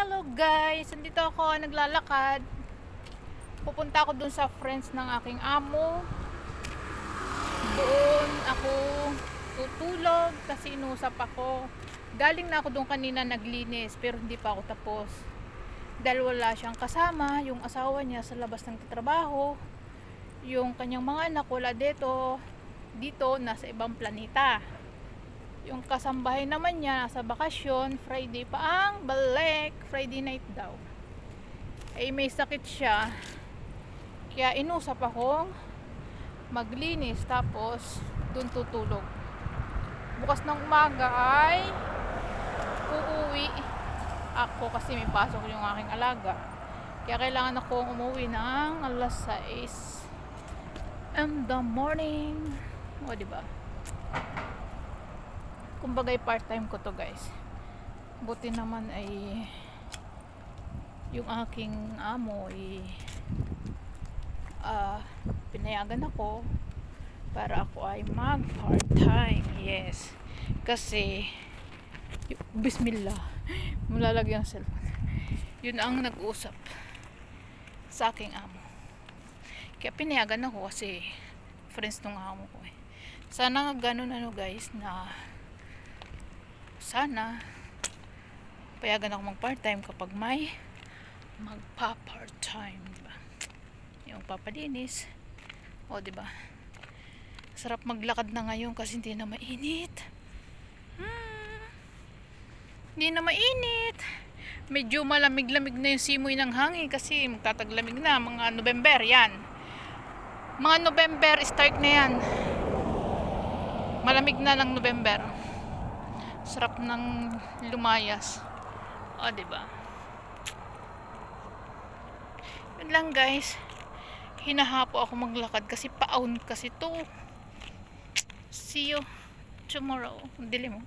Hello guys! Nandito ako naglalakad. Pupunta ako dun sa friends ng aking amo. Doon ako tutulog kasi inusap ako. Galing na ako doon kanina naglinis pero hindi pa ako tapos. Dahil wala siyang kasama, yung asawa niya sa labas ng trabaho. Yung kanyang mga anak wala dito. Dito, nasa ibang planeta. Yung kasambahay naman niya nasa bakasyon, Friday pa ang balik, Friday night daw. Ay may sakit siya. Kaya inusap akong maglinis tapos dun tutulog. Bukas ng umaga ay uuwi ako kasi may pasok yung aking alaga. Kaya kailangan akong umuwi ng alas 6 in the morning. O, di ba? kumbagay part-time ko to guys. Buti naman ay yung aking amo ay ah, pinayagan ako para ako ay mag part-time yes. Kasi y- bismillah. Malalagyan ang cellphone. Yun ang nag-usap sa aking amo. Kaya pinayagan ako kasi friends nung amo ko eh. Sana nga ganun ano guys na sana payagan ako mag part-time kapag may magpa part-time, di ba? Yung papalinis. O, di ba? Sarap maglakad na ngayon kasi hindi na mainit. Hmm. Hindi na mainit. Medyo malamig-lamig na yung simoy ng hangin kasi magtataglamig na mga November yan. Mga November start na yan. Malamig na ng November sarap ng lumayas. O, di ba? Yun lang, guys. Hinahapo ako maglakad kasi paon kasi to. See you tomorrow. Dilim mo.